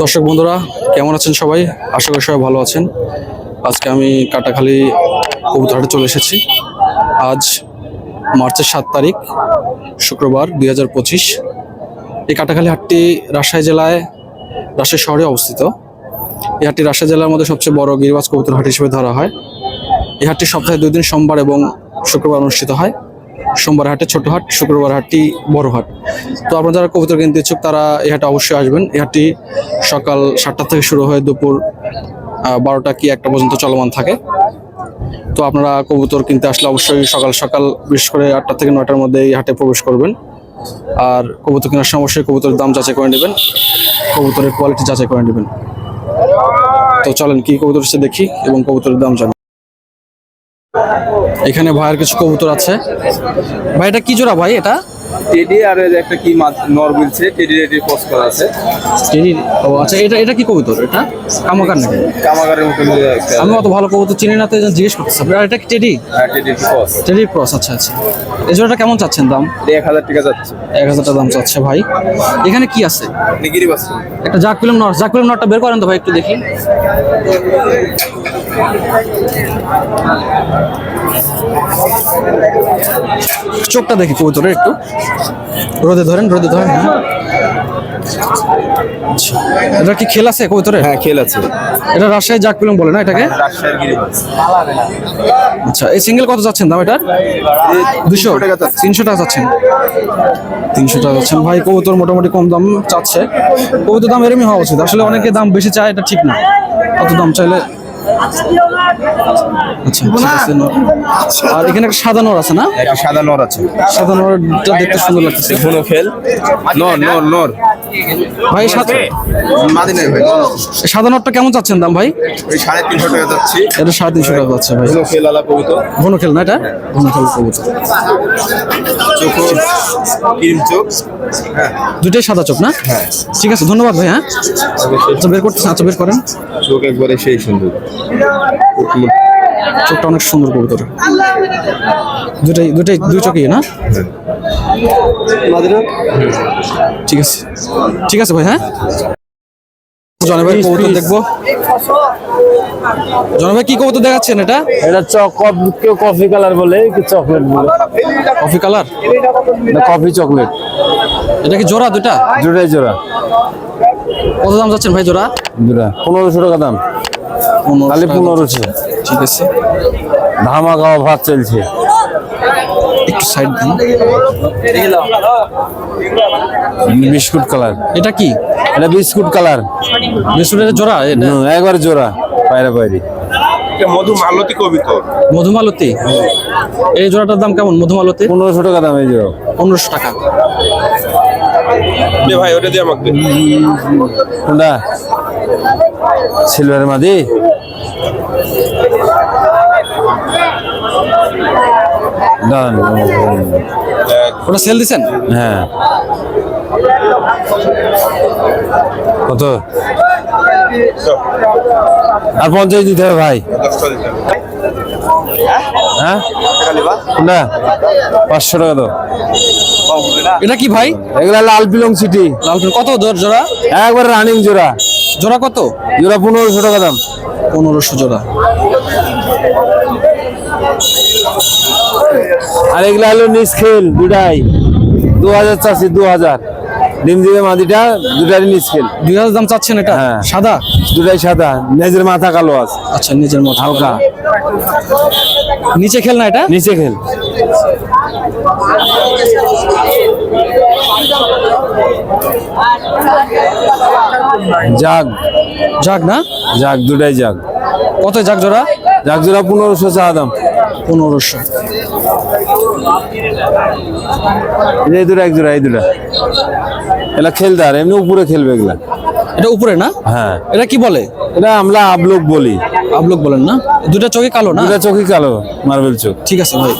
দর্শক বন্ধুরা, কেমন আছেন সবাই? আশা করি সবাই ভালো আছেন। আজকে আমি কাটাখালী কবুতরহাটে চলে এসেছি। আজ মার্চের সাত তারিখ, শুক্রবার দুই হাজার পঁচিশ। এই কাটাখালী হাটটি রাজশাহী জেলায়, রাজশাহী শহরে অবস্থিত। এই হাটটি রাজশাহী জেলার মধ্যে সবচেয়ে বড় গিরিবাজ কবুতর হাট হিসেবে ধরা হয়। এই হাটটি সপ্তাহে দুই দিন সোমবার এবং শুক্রবার অনুষ্ঠিত হয়। সোমবার হাটে ছোট হাট শুক্রবার হাটটি বড় হাট তো আপনারা যারা কবুতর কিনতে ইচ্ছুক, তারা এই হাটে অবশ্যই আসবেন। এই হাটটি সকাল সাতটা থেকে শুরু হয়ে দুপুর বারোটা কি একটা পর্যন্ত চলমান থাকে। তো আপনারা কবুতর কিনতে আসলে অবশ্যই সকাল সকাল, বিশেষ করে আটটা থেকে নয়টার মধ্যে এই হাটে প্রবেশ করবেন। আর কবুতর কেনার সময় অবশ্যই কবুতরের দাম যাচাই করে নেবেন। কবুতরের কোয়ালিটি যাচাই করে নেবেন। তো চলেন কি কবুতর সে দেখি এবং কবুতরের দাম জানি। এখানে ভাইয়ের কিছু কবুতর আছে। ভাই এটা কি জোড়া ভাই এটা? টেডি আর একটা কি মাছ- নর বলছে টেডি রেডি পোস্ট করা আছে। ও আচ্ছা এটা এটা কি কবুতর? এটা কামাকার নাকি? কামাগারের মতো আমি অত ভালো কবুতর চিনি না তো জিজ্ঞেস করতেছি এটা কি টেডি? হ্যাঁ, টেডি পোস্ট। টেডি ক্রস আচ্ছা আচ্ছা। এই জোড়াটা কেমন চাচ্ছেন দাম? এক হাজার টাকা যাচ্ছে। টাকা দাম চাচ্ছে ভাই। এখানে কি আছে? নিগিরি বাস একটা জাক পিলম নট জাক পিলম নটটা বের করেন তো ভাই একটু দেখি। চোখটা দেখি কবুতরের একটু। রোদে ধরেন রোদে ধরেন হ্যাঁ। আচ্ছা। এটা কি খেল আছে কবুতরের? হ্যাঁ খেল আছে। এটা রাজশাহী জাক পিলম বলে না এটাকে? আচ্ছা এই সিঙ্গেল কত যাচ্ছেন দাম এটার? দুশো। তিনশো টাকা যাচ্ছেন। তিনশো টাকা চাচ্ছেন ভাই কবুতর মোটামুটি কম দাম চাচ্ছে। কবুতর দাম এরমই হওয়া উচিত। আসলে অনেকে দাম বেশি চায় এটা ঠিক না। অত দাম চাইলে আচ্ছা। আর এখানে একটা সাদা নর আছে না? একটা সাদা নর আছে। সাদা নরটা দেখতে সুন্দর লাগতেছে। কোনো খেল। নর নর নর। ভাই সাদা মাদি নাই ভাই সাদা নরটা কেমন চাচ্ছেন দাম ভাই? ওই সাড়ে তিনশো টাকা যাচ্ছি এটা সাড়ে তিনশো টাকা যাচ্ছে ভাই। খেল আলা কবুতর ঘন খেল না এটা? ঘন খেল কবুতর চোখ ক্রিম চোখ। হ্যাঁ। দুটোই সাদা চোখ না? হ্যাঁ। ঠিক আছে ধন্যবাদ ভাই হ্যাঁ। আচ্ছা বের করতেছেন আচ্ছা বের করেন। চোখ একবারে সেই সুন্দর। চোখটা অনেক সুন্দর কবুতর। দুটাই দুটাই দুই চোখই না? ঠিক আছে। ঠিক আছে ভাই হ্যাঁ? কবুতর দেখব। জনে ভাই কি কবুতর দেখাচ্ছেন এটা? এটা কেউ কফি কালার বলে কি চকলেট বলে। Coffee colour? এটা কফি চকলেট। এটা কি জোড়া দুটা? জোড়া। কত দাম যাচ্ছেন ভাই জোড়া? জোড়া পনেরোশো টাকা দাম। খালি পনেরোশো ঠিক আছে। ধামা খাওয়া ভাত চলছে। একটু সাইড দিন। Biscuit colour. এটা কি? এটা বিস্কুট কালার। বিস্কুটের জোড়া? একবার জোড়া। পায়রা পায়রি। মধু মালতী কবিতর মধুমালতী এই জোড়াটার দাম কেমন? মধুমালতী পনেরোশো টাকা দাম এই জোড়া। পনেরোশো টাকা। দে ভাই ওটা দিয়ে আমাকে কোনটা? সিলভার মাদি? ওটা সেল দিছেন হ্যাঁ। কত? আর পঞ্চাশ দিতে হবে ভাই। হ্যাঁ? কোনটা পাঁচশো টাকা তো এটা কি ভাই? এগুলা লাল পিলং সিটি। লাল কত জোর- জোড়া? একবার রানিং জোড়া। জোড়া কত? জোড়া পনেরোশো টাকা দাম। পনেরোশো জোড়া। আর এগুলা হলো নিচ খেল দুটাই। দু হাজার চাচ্ছি দু হাজার ডিম দিবে মাদিটা দুটারই নিচ খেল। দুই হাজার দাম চাচ্ছেন এটা? হ্যাঁ। সাদা? দুটাই সাদা। নেজের মাথা কালো আছে। আচ্ছা নিজের মতো হালকা। নিচে খেল না এটা? নিচে খেল। জাগ যাক না? জাগ দুটাই জাগ কত যাক জোড়া জাগ জোড়া পনেরোশো চা দাম। পনেরোশো। এই দুটা এক জোড়া এই দুটা। এটা খেলতে আর এমনি উপরে খেলবে এগুলা। এটা উপরে না? হ্যাঁ। এটা কি বলে? এটা আমরা আবলোক বলি। আবলোক বলেন না? দুটা চোখে কালো না? দুটা চোখে কালো মার্বেল চোখ। ঠিক আছে ভাই।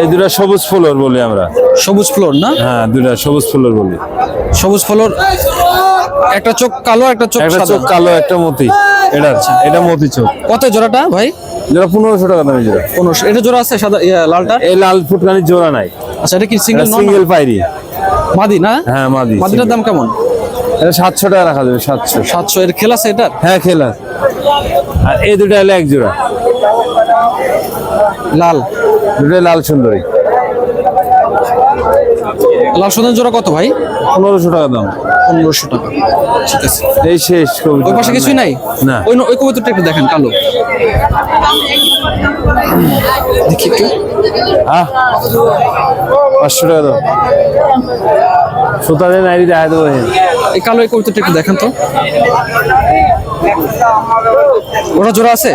এই দুটা সবুজ ফুলর বলি আমরা। সবুজ ফ্লোর না? হ্যাঁ দুটা সবুজ ফুলর বলি। সবুজ ফ্লোর একটা চোখ কালো একটা চোখ একটা চোখ কালো একটা মতি। এটা এটা মতি চোখ। কত জোড়াটা ভাই? যেটা পনেরোশো টাকা দামি জোড়া। পনেরোশো। এটা জোড়া আছে সাদা লালটা? এই লাল ফুটকানি জোড়া নাই। আচ্ছা এটা কি সিঙ্গেল সিঙ্গেল পাইরি। মাদি না? হ্যাঁ মাদি মাদিটার দাম কেমন? এটা সাতশো টাকা রাখা যাবে সাতশো। সাতশো এর খেল আছে এটার? হ্যাঁ খেলা। আর এই দুটা হলো এক জোড়া। লাল। দুটাই লাল সুন্দরী। লাল সন্ধান জোড়া কত ভাই? পনেরোশো টাকা দাম। পনেরোশো টাকা। ঠিক আছে। এই শেষ কবিতা। ওই পাশে কিছুই নাই? না। ওই ওই কবুতরটা একটু দেখেন কালো। দেখি একটু। আহ পাঁচশো টাকা দাম। সুতারে নাইরি দেখা দেবো এই কালো এই কবুতরটা একটু দেখেন তো। ওটা জোড়া আছে?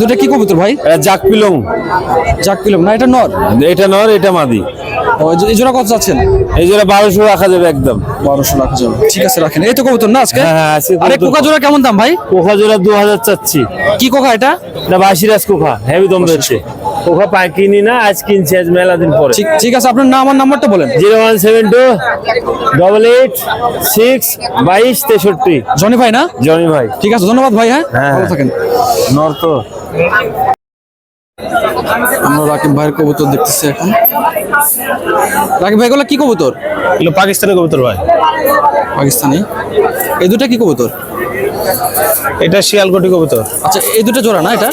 দুটা কি কবুতর ভাই? জাক পিলং। যাক কিলো না এটা নর? এটা নর এটা মাদি। এই জোড়া কত এই জোড়া বারোশো রাখা যাবে একদম। বারোশো রাখা যাবে। ঠিক আছে রাখেন। এই তো কবুতর না আজকে? হ্যাঁ, হ্যাঁ, আরে কোকা জোড়া কেমন দাম ভাই? কোখা জোড়া দু হাজার চাচ্ছি। কি কোকা এটা? এটা বাসিরাজ কোখা হেভি দম বেরছে কোখা পাই কিনি না আজ কিনছি আজ মেলা দিন পরে। ঠিক ঠিক আছে আপনার নাম আমার নাম্বারটা বলেন। Zero one seven two double eight six বাইশ তেষট্টি। জনি ভাই না? জনি ভাই। ঠিক আছে ধন্যবাদ ভাই হ্যাঁ? হ্যাঁ। ভালো থাকেন। নর তো। আমরা রাকিব ভাইয়ের কবুতর দেখতেছি এখন। রাকিব ভাই এগুলো কি কবুতর? এগুলো পাকিস্তানি কবুতর ভাই। পাকিস্তানি। এই দুটা কি কবুতর? এটা শিয়ালকোটি কবুতর। আচ্ছা এই দুটো জোড়া না এটা?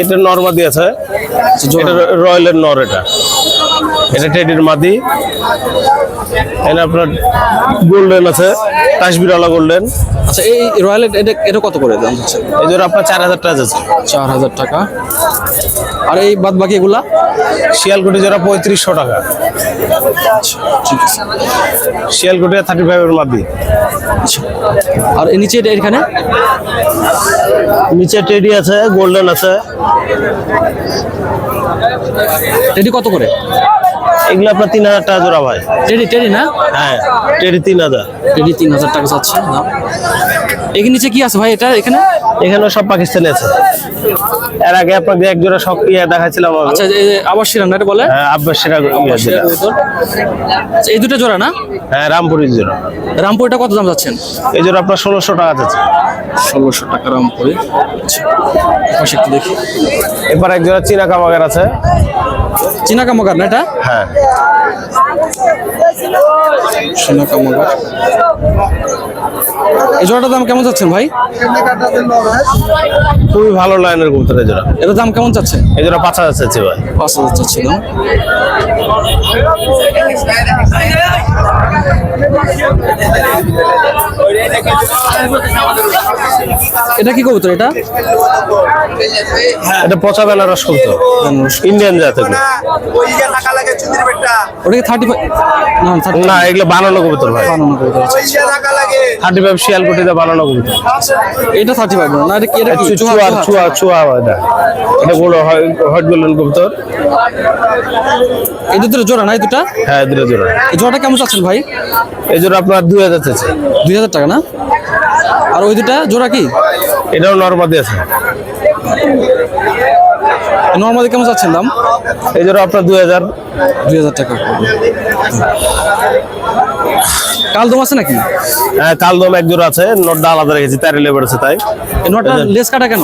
এটা নরমাদি আছে। রয়্যালের নর এটা। এটা টেডির মাদি। এখানে আপনার গোল্ডেন আছে কাশ্মীরওয়ালা গোল্ডেন আচ্ছা এই রয়্যাল এটা এটা কত করে দাম হচ্ছে? এই জন্য আপনার চার হাজার টাকা আছে চার হাজার টাকা। আর এই বাদ বাকি এগুলা? শিয়ালকুটি জোড়া পঁয়ত্রিশশো টাকা। শিয়ালকুটি থার্টি ফাইভের মাদি। আচ্ছা। আর এই নিচে এটা এখানে? নিচে টেডি আছে গোল্ডেন আছে। টেডি কত করে? এগুলো আপনার তিন হাজার টাকা জোড়া ভাই। টেডি টেডি না? হ্যাঁ টেডি তিন হাজার। টেডি তিন হাজার টাকা যাচ্ছে দাম এখানে নিচে কি আছে ভাই এটা এখানে? এখানে সব পাকিস্তানি আছে। এর আগে আপনাকে এক জোড়া সব ইয়ে দেখাচ্ছিলাম। আচ্ছা আবার শিরান এটা বলে? হ্যাঁ আব্বাস। আচ্ছা, এই দুটো জোড়া না? হ্যাঁ রামপুরের জোড়া। রামপুর এটা কত দাম যাচ্ছেন? এই জোড়া আপনার ষোলোশো টাকা আছে ষোলোশো টাকা রামপুরে। আচ্ছা পাশে একটু দেখি। এবার এক জোড়া চীনা কামাগার আছে। চীনা কামাগার না এটা? হ্যাঁ। চীনা কামাগার এই জোড়াটার দাম কেমন চাচ্ছেন ভাই? খুবই ভালো লাইনের কবুতর এই জোড়া। এটার দাম কেমন চাচ্ছে? এই জোড়া পাঁচ হাজার চাচ্ছি ভাই। পাঁচ হাজার চাচ্ছে দাম এটা কি কবুতর এটা? এটা পচা বেনারস কবুতর। ইন্ডিয়ান জাতের। ওটা? কি থার্টি ফাইভ না থার্টি না এগুলো বানানো কবুতর ভাই। বানানো কবুতর। থার্টি ফাইভ বানানো কবুতর। এটা থার্টি ফাইভ না এটা কি এটা কি চুয়া চুহা, চুয়া চুয়া এটা এটা বড় হোয়াইট গোল্ডেন কবুতর। এই দুটো জোড়া না এই দুটা? হ্যাঁ দুটো জোড়া। এই জোড়াটা কেমন চাচ্ছেন ভাই? এই জোড়া আপনার দুই হাজার চাচ্ছে দুই হাজার টাকা না? আর ওই দুটা জোড়া কি? এটাও নর্মাদি আছে। নর্মালি কেমন চাচ্ছেন দাম? এই ধরো আপনার দুই হাজার। দুই হাজার টাকা। কালদম আছে নাকি? হ্যাঁ কালদম এক জোড়া আছে নোটটা আলাদা রেখেছি তার লেবার আছে তাই। এই নটা লেস কাটা কেন?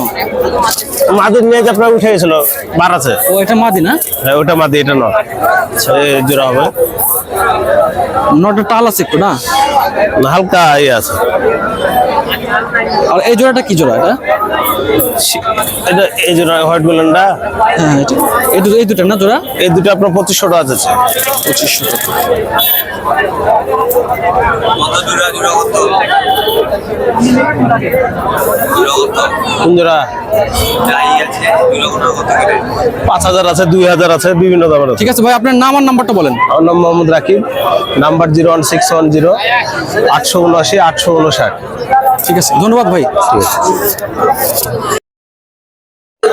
মাদির নিয়ে যে আপনার উঠে গেছিল বার আছে। ও এটা মাদি না? হ্যাঁ ওটা মাদি এটা নট। এই জোড়া হবে। নটা টাল আছে একটু না? হালকা ইয়ে আছে। আর এই জোড়াটা কি জোড়া এটা? এটা এই জোড়া হোয়াইট গোল্ডেনটা হ্যাঁ এই দুটো এই দুটো না জোড়া? এই দুটো আপনার পঁচিশশো টাকা আছে। পঁচিশশো টাকা। পাঁচ হাজার আছে দুই হাজার আছে বিভিন্ন দামের ঠিক আছে ভাই আপনার নাম আর নাম্বারটা বলেন। আমার নাম Mohammad Rakib. Number zero one six one zero আটশো উনআশি আটশো উনষাট। ঠিক আছে ধন্যবাদ ভাই।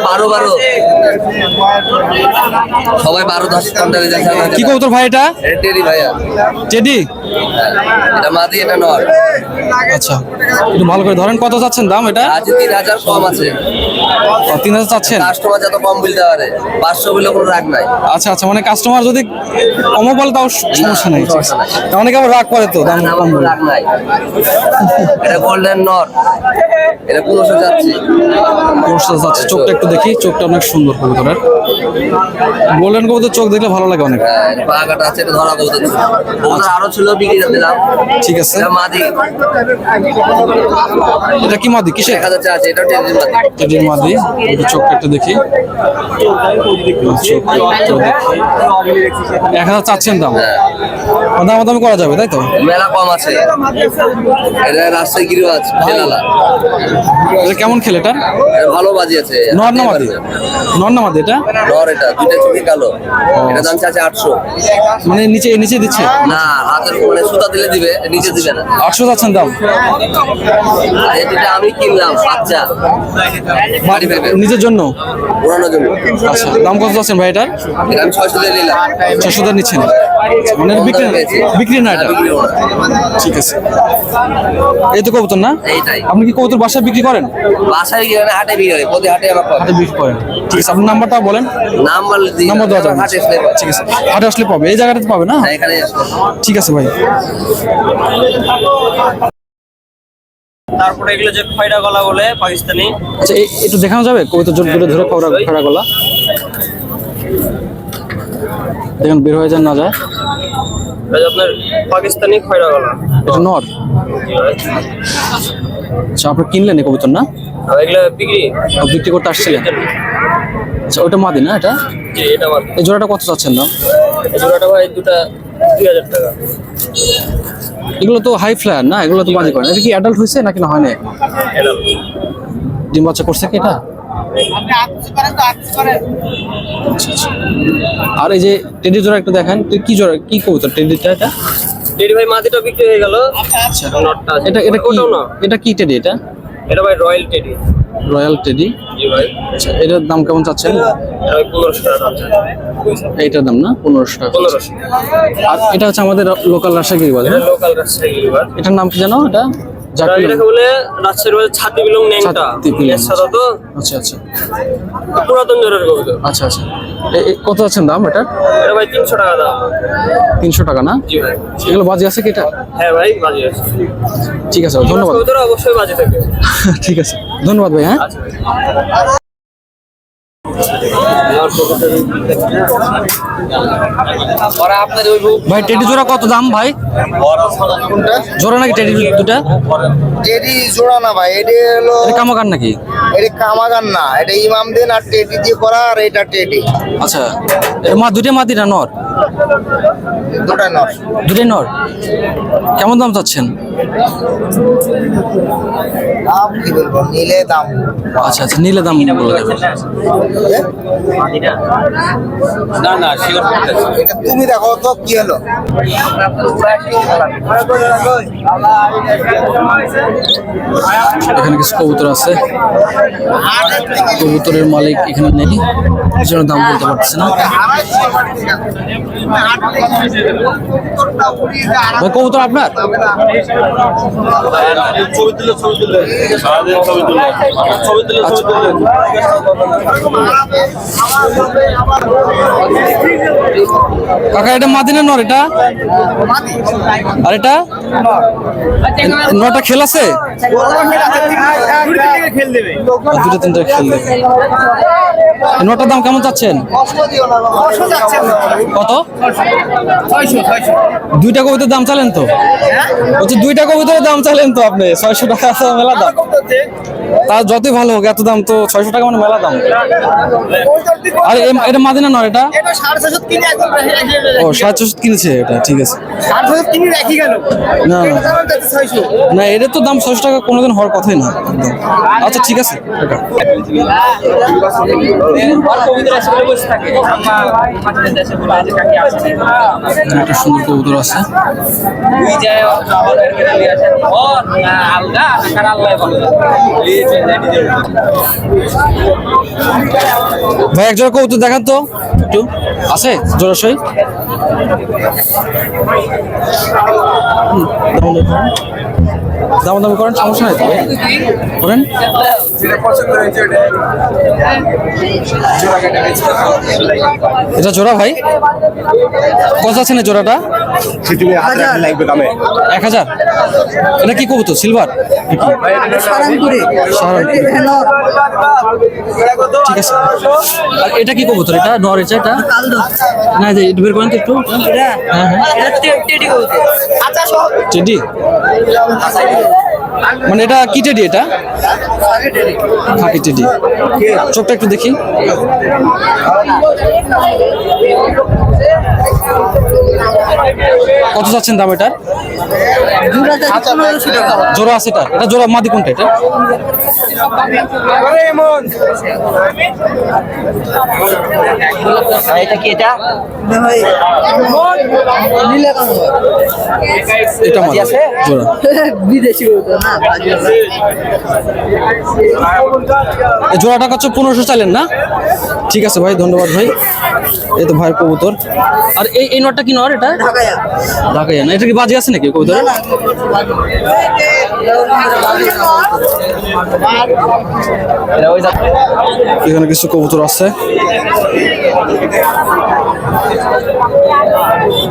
বারো বারো। সবাই বারো দশ ঘণ্টা কি কবুতর ভাই এটা? টেরি ভাইয়া। টেডি? এটা মাদি এটা নর। আচ্ছা। একটু ভালো করে ধরেন কত যাচ্ছেন দাম এটা? আজ তিন হাজার কম আছে। তিন হাজার চাচ্ছেন? কাস্টমার যত কম বলতে পারে পাঁচশো বলে কোনো রাগ নাই। আচ্ছা আচ্ছা মানে কাস্টমার যদি কমও বলে তাও সমস্যা নাই। অনেকে আবার রাগ করে তো দাম কম বলে। রাগ নাই। এটা গোল্ডেন নর এটা পনেরোশো যাচ্ছে। সমস্যা যাচ্ছে। চোখটা একটু দেখি চোখটা অনেক সুন্দর কবুতরের। গোল্ডেন কবুতর চোখ দেখলে ভালো লাগে অনেক। পাকাটা আছে এটা ধরা বলতে ওদের আরও ছিল বিক্রি করে দিলাম। ঠিক আছে। এটা মাদি। এটা কি মাদি? কিসে দেখা যাচ্ছে আছে এটা টেরির মাদি। টেডির মাদি। একটু চোখটা একটু দেখি। এক হাজার চাচ্ছেন দাম। দামাদামি করা যাবে তাই তো? মেলা কম আছে। এটা রাজশাহী গিরিবাজ খেলালা এটা কেমন খেলে এটা এটা ভালো বাজি আছে। নর না মাদি? নর না মাদি এটা? নর এটা দুইটা চোখে কালো। এটা দাম চাচ্ছে আটশো। মানে নিচে নিচে দিচ্ছে? না হাতের মানে সুতা দিলে দিবে নিচে দিবে না। আটশো যাচ্ছেন দাম? এটা আমি কিনলাম বাচ্চা। নিজের জন্য? পুরানোর জন্য। আচ্ছা দাম কত যাচ্ছেন ভাই এটার? এটা আমি ছয়শো দিয়ে নিলাম। ছশো টাকা নিচ্ছেন। আচ্ছা, মানে বিক্রি বিক্রি না এটা? বিক্রি ঠিক আছে। এই তো কবুতর না? আপনি কি কবুতর বাসায় বিক্রি করেন? বাসায় মানে হাটে বিক্রি করে প্রতি হাটে আমার হাটে বিক্রি করেন। ঠিক আছে আপনার নাম্বারটা বলেন। নাম্বার দেওয়া যাবে পাবে। ঠিক আছে। হাটে আসলে পাবে। এই জায়গাটাতে পাবে না? হ্যাঁ, এখানে ঠিক আছে ভাই। তারপরে এগুলো যে খয়রা গলা বলে পাকিস্তানি। আচ্ছা একটু দেখানো যাবে? ধরে খরা গলা। দেখেন বের হয়ে যান না যায়। আপনার পাকিস্তানি খয়রা গলা। এটা নর। আচ্ছা আপনি কিনলেন এই কবুতর না? আর এগুলো বিক্রি? বিক্রি করতে আসছিলেন? আচ্ছা ওটা মাদি না এটা? যে এটা আমার এই জোড়াটা কত চাচ্ছেন দাম? এই জোড়াটা ভাই দুটা টাকা। এগুলো তো হাই ফ্লায়ার না? এগুলো তো বাজি করেন এটা কি অ্যাডাল্ট হয়েছে নাকি না হয় না এটা ডিম বাচ্চা করছে কি এটা? আচ্ছা আচ্ছা। আর এই যে টেডি জোড়া একটু দেখেন কি জোড়া কি কবুতর টেডিটা এটা? ডেডি ভাই মাদিটা বিক্রি হয়ে গেল। আচ্ছা এটা এটা কি এটা কি টেডি এটা? এটা ভাই রয়্যাল টেডি। Royal teddy. আচ্ছা এটার দাম কেমন চাচ্ছেন? এইটার দাম না? পনেরোশো টাকা আর এটা হচ্ছে আমাদের লোকাল রাজশাহী বাজার লোকাল রাজশাহী এটার নাম কি জানো? এটা আচ্ছা আচ্ছা। আচ্ছা কত আছেন দাম এটা? ভাই তিনশো টাকা দাম। তিনশো টাকা না? এগুলো বাজি আছে কি এটা? হ্যাঁ ভাই বাজি আছে। ঠিক আছে ধন্যবাদ। অবশ্যই বাজি থাকে। ঠিক আছে। ধন্যবাদ ভাই হ্যাঁ আচ্ছা ভাই। ভাই টেডি জোড়া কত দাম ভাই? জোড়া নাকি টেডি দুটা? টেডি জোড়া না ভাই এটি হলো কামাকার নাকি? এটি কামাগান না এটা ইমাম দিন আর টেডি দিয়ে করা আর এটা টেডি। আচ্ছা মা দুটাই মাদি না নর? দুটা নয় দুটাই নর? কেমন দাম চাচ্ছেন? দাম কি বলব নিলে দাম। আচ্ছা আচ্ছা নিলে দাম বলে দেবেন। না না এটা তুমি দেখো তো কি হলো? এখানে কিছু কবুতর আছে। কবুতরের মালিক এখানে নেই এই জন্য দাম বলতে পারতেছে না। কবুতর আপনার? কাকা, এটা মাদিনা নর, এটা? আর এটা? নটা খেল আছে? তিনটা খেল নটার দাম কেমন চাচ্ছেন? কত? দুইটা কবিতার দাম চালেন তো? বলছি, দুইটা কবিতার দাম চালেন তো আপনি। ছয়শো টাকা মেলা দাম। তার যতই ভালো হোক, এত দাম তো ছয়শো টাকা মানে মেলা দাম। আর এটা মাদিনা নয় এটা? ও সাড়ে ছশো কিনেছে এটা ঠিক আছে। না না। এটার তো দাম ছয়শো টাকা কোনোদিন হওয়ার কথাই না একদম। আচ্ছা ঠিক আছে একটা সুন্দর কবুতর আছে। ভাই এক জোড়া কবুতর দেখান তো। একটু। আছে? জোড়াশয় দাম দাম করেন, সমস্যা নাই করেন। এটা জোড়া ভাই? কত আছে না জোড়াটা? এক হাজার। এটা কি কবুতর? সিলভার? ঠিক আছে। আর এটা কি কবুতর? এটা নর এটা এটা? না যে এটা বের করেন তো একটু। হ্যাঁ হ্যাঁ। টেডি মানে এটা কি টেডি এটা? খাকি টেডি। চোখটা একটু দেখি। কত যাচ্ছেন দাম এটার? জোড়া আছে এটা এটা জোড়া মাদি কোনটা এটা? এটা কি এটা? এটা মাদি। জোড়া। বিদেশি জোড়াটা কত পনেরোশো চাইলেন না? ঠিক আছে ভাই ধন্যবাদ ভাই। এই তো ভাইয়ের কবুতর। আর এই এই নটটা কি নর এটা? ঢাকায়া না এটা কি বাজি আছে নাকি কবুতর এখানে কিছু কবুতর আছে।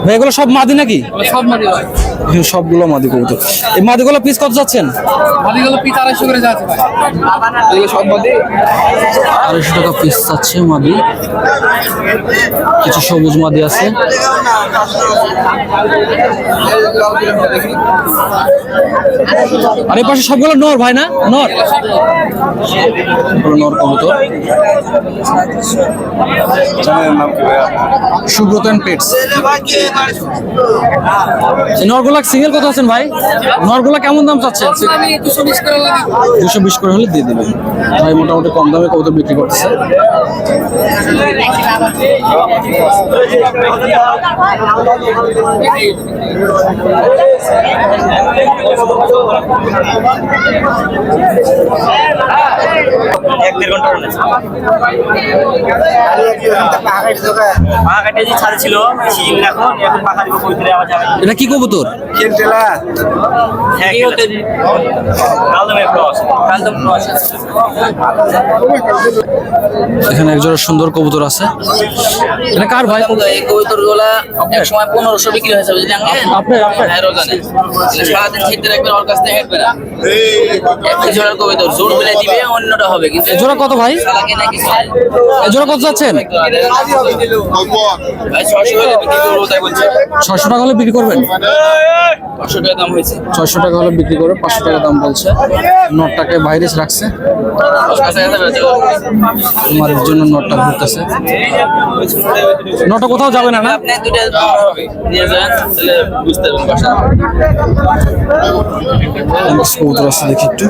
ভাই এগুলো সব মাদি নাকি? সব ভাই। সবগুলো মাদি কবুতর। এই মাদিগুলো পিস কত যাচ্ছেন? মাটিগুলো পিস আড়াইশো করে যাচ্ছে ভাই। এগুলো সব মধ্যে আড়াইশো টাকা পিস চাচ্ছে মাদি। কিছু সবুজ মাদি আছে। আর এই পাশে সবগুলো নর ভাই না? নর? নর কবুতর। নাম কি ভাইয়া? সুব্রত অ্যান্ড পেটস নরগুলা সিঙ্গেল কত আছেন ভাই? নরগুলা কেমন দাম চাচ্ছে দুশো বিশ করে লাগি দুশো বিশ করে হলে দিয়ে দেবেন। ভাই মোটামুটি কম দামে কত বিক্রি করতেছে। এক দেড় ঘণ্টা পাখা কেটে যে ছাড় ছিল সিজন এখন এখন পাখা দিব কই করে আবার যাবে। এটা কি কবুতর? খেলতেলা। হ্যাঁ কি হতে কাল ক্রস কাল ক্রস এখানে একজোড়া সুন্দর কবুতর আছে। এটা কার ভাই? এই কবুতরগুলা এক সময় পনেরোশো বিক্রি হয়েছে বুঝলেন? আপনার আপনার। হ্যাঁ রোজানে। সারাদিন খেতে রাখবেন ওর কাছ থেকে হেঁটবে না। একটা জোড়ার কবিতর জোর মিলে দিবে অন্যটা হবে। কিন্তু জোড়া কত ভাই? জোড়া কত যাচ্ছেন? ছশো করব টাকা হলে বিক্রি করবেন? পাঁচশো টাকা দাম হয়েছে। ছয়শো টাকা হলে বিক্রি করে পাঁচশো টাকা দাম বলছে। নটটাকে বাইরে রাখছে। তোমার জন্য নটটা ঘুরতেছে। নটা কোথাও যাবে না না? দেখি একটু।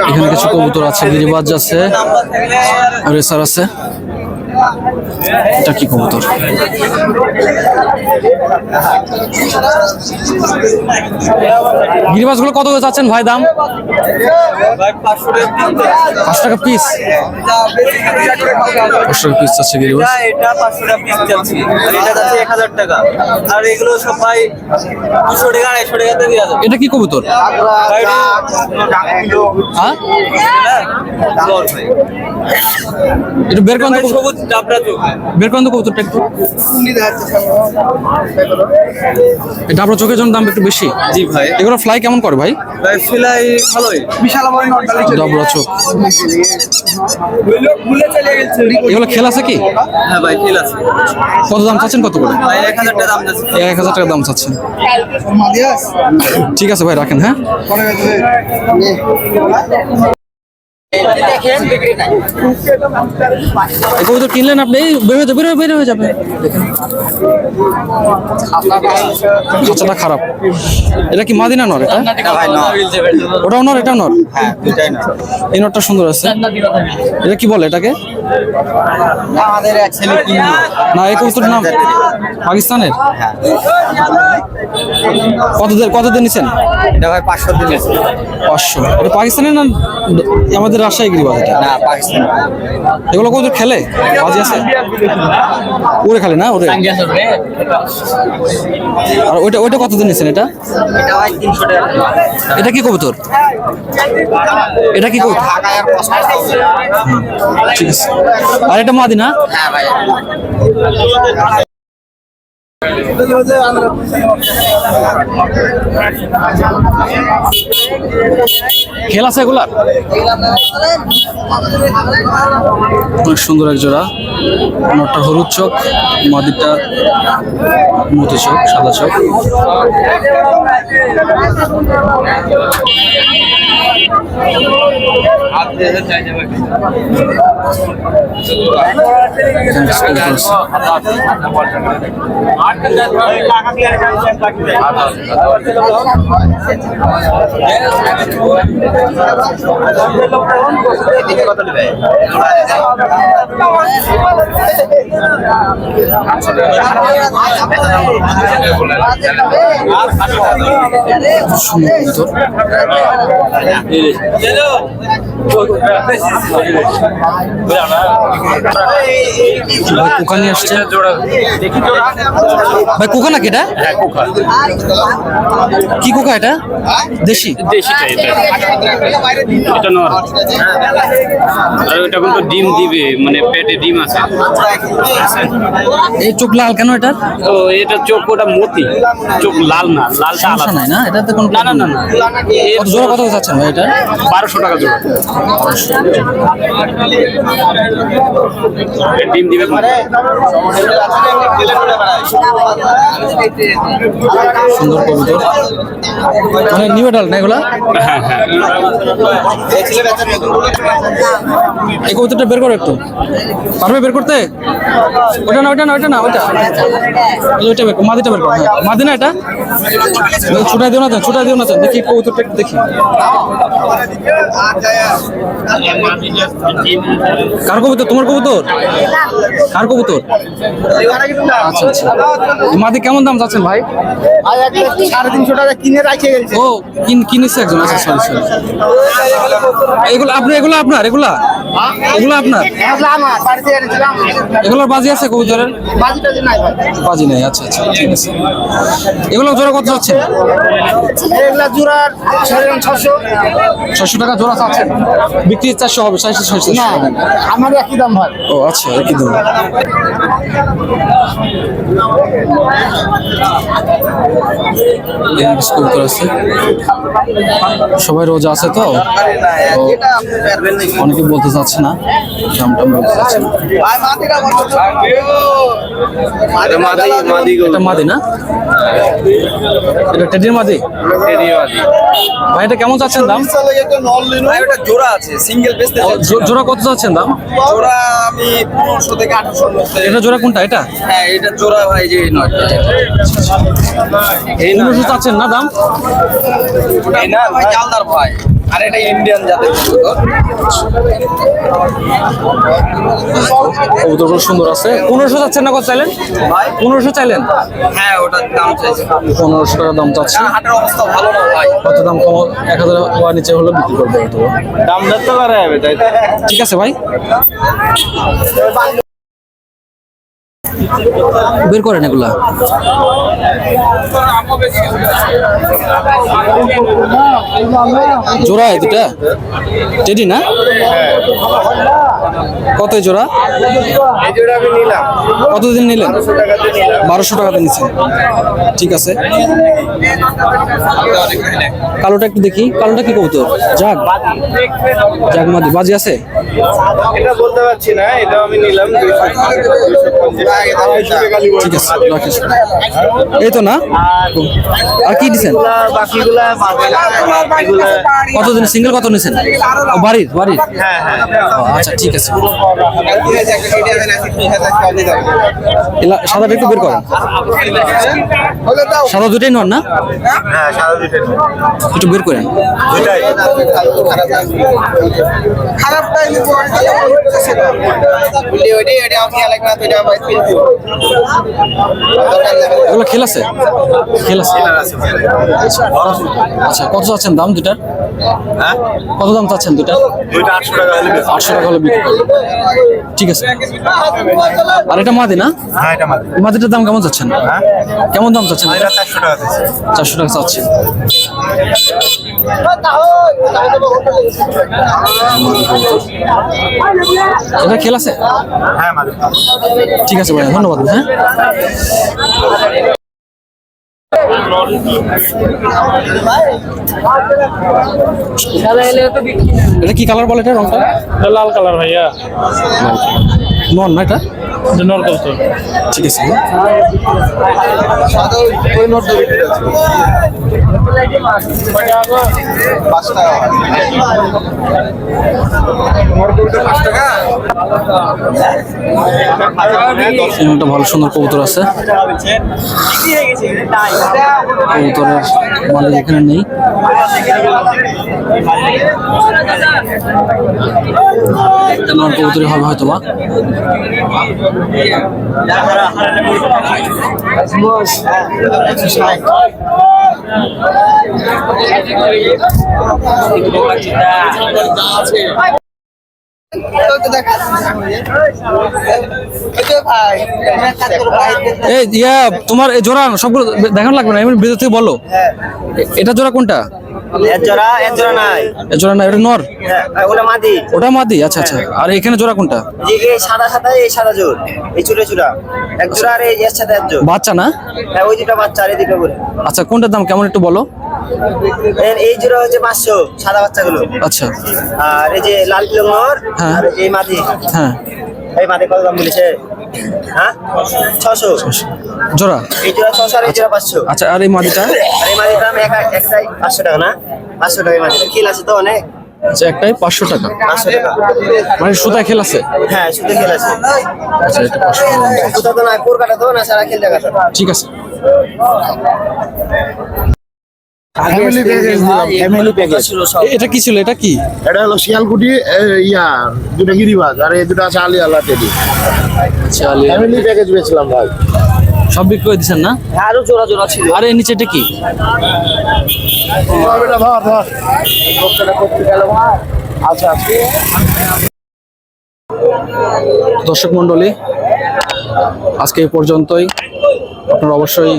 এখানে কিছু কবুতর আছে গিরিবাজ আছে রেসার আছে। এটা কি কবুতর গিরিবাজগুলো কত করে চাচ্ছেন ভাই দাম পাঁচশো টাকা পিস পাঁচ টাকা পিস চাচ্ছে গিরিবাজ এটা পাঁচশো টাকা পিস আর এটা যাচ্ছে এক হাজার টাকা আর এগুলো সবাই দুশো টাকা আড়াইশো টাকাতে দেওয়া যাবে এটা কি কবুতর হ্যাঁ একটু বের করেন তো কবুতর- সবুজ বের করেন তো কবুতরটা একটু। আপনার চোখের জন্য দাম একটু বেশি? জি ভাই। এগুলো ফ্লাই কেমন করে ভাই? ভালোই। বিশাল ডাবরা চোখ এগুলো খেল আছে কি? হ্যাঁ ভাই ঠিক আছে। কত দাম চাচ্ছেন কত করে? ভাই টাকা দাম টাকা চাচ্ছেন। ঠিক আছে ভাই রাখেন হ্যাঁ? কবুতর কিনলেন আপনি? বের হয়ে যাবে বের হয়ে- বের হয়ে যাবে খাঁচাটা খারাপ। এটা কি মাদিনা নর এটা? ওটাও নর এটাও নর। হ্যাঁ দুটাই না এই নরটা সুন্দর আছে। এটা কি বলে এটাকে? আমাদের এক ছেলে কিনলো না এই কবুতর নাম পাকিস্তানের? কত দিয়ে কত দিয়ে নিছেন? এটা ভাই পাঁচশো দিন পাঁচশো। এটা পাকিস্তানের না আমাদের রাজশাহী গিরিবাজ এটা না পাকিস্তান। এগুলো কবুতর খেলে? বাজি আছে? ওরে খেলে না ওরে আর ওইটা ওইটা কত দিয়ে নিছেন এটা? এটা ভাই তিনশো টাকা। এটা কি কবুতর? এটা কি কবুতর? ঠিক আছে। আর এটা মাদিনা হ্যাঁ ভাই। খেল আছে এগুলার অনেক সুন্দর এক জোড়া। নটটা হলুদ চোখ মাদিরটা মতি চোখ, সাদা চোখ। সুন্দর কবুতর ভাই কোকা নিয়ে আসছে ভাই কোকা নাকি এটা? কি কোকা এটা? দেশি? দেশিটা এটা। এটা নর আর ওটা কিন্তু ডিম দিবে মানে পেটে ডিম আছে। এই চোখ লাল কেন এটা তো এটা চোখ ওটা মতি। চোখ লাল না লালটা আলাদা। নাই না? এটাতে কোনো না না না না। কত জোড়া কত যাচ্ছেন ভাই এটা? বারোশো টাকা জোড়া। ডিম দিবে সুন্দর কবুতর মানে নিউ ডাল না এগুলা? হ্যাঁ হ্যাঁ। এই কবুতরটা বের করো একটু। পারবে বের করতে? ওটা না ওটা না ওটা না ওটা ওইটা বের করো, মাদিটা বের করো হ্যাঁ। মাদি না এটা? ছুটাই দিও না ছুটাই দিও না। দেখি কবুতরটা একটু দেখি। কার কবুতর তোমার কবুতর? কার কবুতর? আচ্ছা আচ্ছা। মাদি কেমন দাম যাচ্ছেন ভাই? সাড়ে তিনশো টাকা কিনে রাখে ও কিন কিনেছে একজন আচ্ছা সরি সরি এগুলো আপনি এগুলো আপনার এগুলা? এগুলো আপনার? এগুলোর বাজি আছে কবুতরের? বাজি নাই বাজি নাই আচ্ছা আচ্ছা ঠিক আছে। এগুলো জোড়া কত যাচ্ছে সাড়ে ছশো টাকা জোড়া চাচ্ছেন? বিক্রি চারশো হবে চারশো ছয়শো না আমার একই দাম ভাই। ও আচ্ছা একই দাম। আছে সবাই রোজ আছে তো? অনেকে বলতে চাচ্ছে না দাম টাম বলতে চাচ্ছে না। এটা মাদি না? এটা টেডির মাদি? ভাই এটা কেমন চাচ্ছেন দাম? জোড়া আছে সিঙ্গেল জোড়া কত চাচ্ছেন দাম? জোড়া আমি পনেরোশো থেকে আঠারোশোর মধ্যে। এটা জোড়া কোনটা এটা? হ্যাঁ এটা জোড়া ভাই যে নয় এই পনেরোশো চাচ্ছেন না দাম? এই না ভাই জালদার ভাই। আর এটা ইন্ডিয়ান জাতের কবুতর সুন্দর আছে। পনেরোশো চাচ্ছেন না কত চাইলেন? পনেরোশো চাইলেন? হ্যাঁ ওটার দাম চাইছে। পনেরোশো টাকা দাম চাচ্ছে হাটের অবস্থা ভালো না ভাই। কত দাম কম? এক হাজার হওয়ার নিচে হলে বিক্রি করবে। দাম ধরতে পারে ঠিক আছে ভাই। বের করেন এগুলা? জোড়া দুটা? টেডি না? কত জোড়া? এই জোড়া আমি নিলাম। কতদিন নিলেন? বারোশো টাকাতে নিচ্ছেন ঠিক আছে। কালোটা একটু দেখি। কালোটা কি কবুতর? যাক যাক মাদি বাজি আছে? এটা বলতে পারছি না এটা আমি নিলাম ঠিক আছে রাখিস এই তো না? আর কি দিছেন? কতদিন? সিঙ্গেল কত নিছেন? বাড়ির বাড়ির হ্যাঁ হ্যাঁ। আচ্ছা ঠিক আছে। সাদাটা একটু বের করেন। সাদা দুটাই নন না? হ্যাঁ সাদা একটু বের করেন। এগুলো খেল আছে? খেল আছে। আচ্ছা কত চাচ্ছেন দাম দুটার কত দাম চাচ্ছেন দুটার দুইটা আটশো টাকা হলে আটশো টাকা হলে বিক্রি করবেন। ঠিক আছে। আর এটা মাদি না? হ্যাঁ মাদিটার দাম কেমন চাচ্ছেন? কেমন দাম চাচ্ছেন? এটা চারশো টাকা চাচ্ছেন। এটা খেল আছে? হ্যাঁ ঠিক আছে ভাই ধন্যবাদ হ্যাঁ। এটা কি কালার বলে এটা রংটা? লাল কালার ভাইয়া। নন না এটা? ঠিক আছে। একটা ভালো সুন্দর কবুতর আছে। কবুতরের মালিক এখানে নেই। কবুতরই হবে হয়তো বা তোমার এই জোড়া সবগুলো দেখানো লাগবে না? এমনি ভিতর থেকে বলো। এ- এটা জোড়া কোনটা? জোড়া এর জোড়া নাই। জোড়া এটা নর? হ্যাঁ ওটা মাদি। ওটা মাদি? আচ্ছা আচ্ছা। আর এখানে জোড়া কোনটা? এই সাদা সাদা এই সাদা জোর এই চুড়ে চূড়া। এক জোড়া আর এই এর সাথে এক জোড়। বাচ্চা না? হ্যাঁ ওই দুটো বাচ্চা আর এই দুটো করে আচ্ছা কোনটার দাম কেমন একটু বলো? এই জোড়া হচ্ছে পাঁচশো সাদা বাচ্চাগুলো। আচ্ছা। আর এই যে লাল পিলঙ্গর হ্যাঁ। আর এই মাদি। হ্যাঁ। এই মাদি কত দাম বলেছে? হ্যাঁ? ছশো। জোড়া? এই জোড়া ছশো আর এই জোড়া পাঁচশো। আচ্ছা আর এই মাদিটা? আর এই মাদির দাম এক একটাই পাঁচশো টাকা না? পাঁচশো টাকা মাদিটা। খিল আছে তো অনেক? আচ্ছা একটাই পাঁচশো টাকা। পাঁচশো টাকা। মানে সুতায় খেল আছে? হ্যাঁ খেল আছে। আচ্ছা এটা পাঁচশো টাকা। সুতা তো না কাটা তো না সারা খেল ঠিক আছে। ফ্যামিলি প্যাকেজ দিলাম। ফ্যামিলি প্যাকেজ এ- এটা কি ছিল এটা কি? এটা হলো শিয়ালকুটি ইয়া দুটো গিরিবাজ আর এই দুটো আছে ফ্যামিলি প্যাকেজ বেচলাম ভাই। সব বিক্রি করে দিচ্ছেন না? আরও জোড়া জোড়া ছিল। আর এর নিচে এটা কি আচ্ছা আচ্ছা দর্শক মণ্ডলী আজকে এই পর্যন্তই। আপনারা অবশ্যই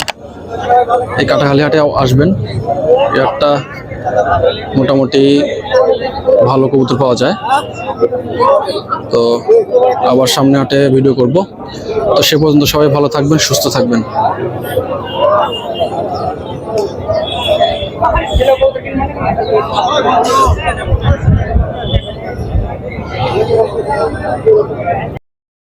এই কাটাখালি হাটে আসবেন হাটটা মোটামুটি ভালো কবুতর পাওয়া যায়। তো আবার সামনে হাটে ভিডিও করব। তো সে পর্যন্ত সবাই ভালো থাকবেন, সুস্থ থাকবেন।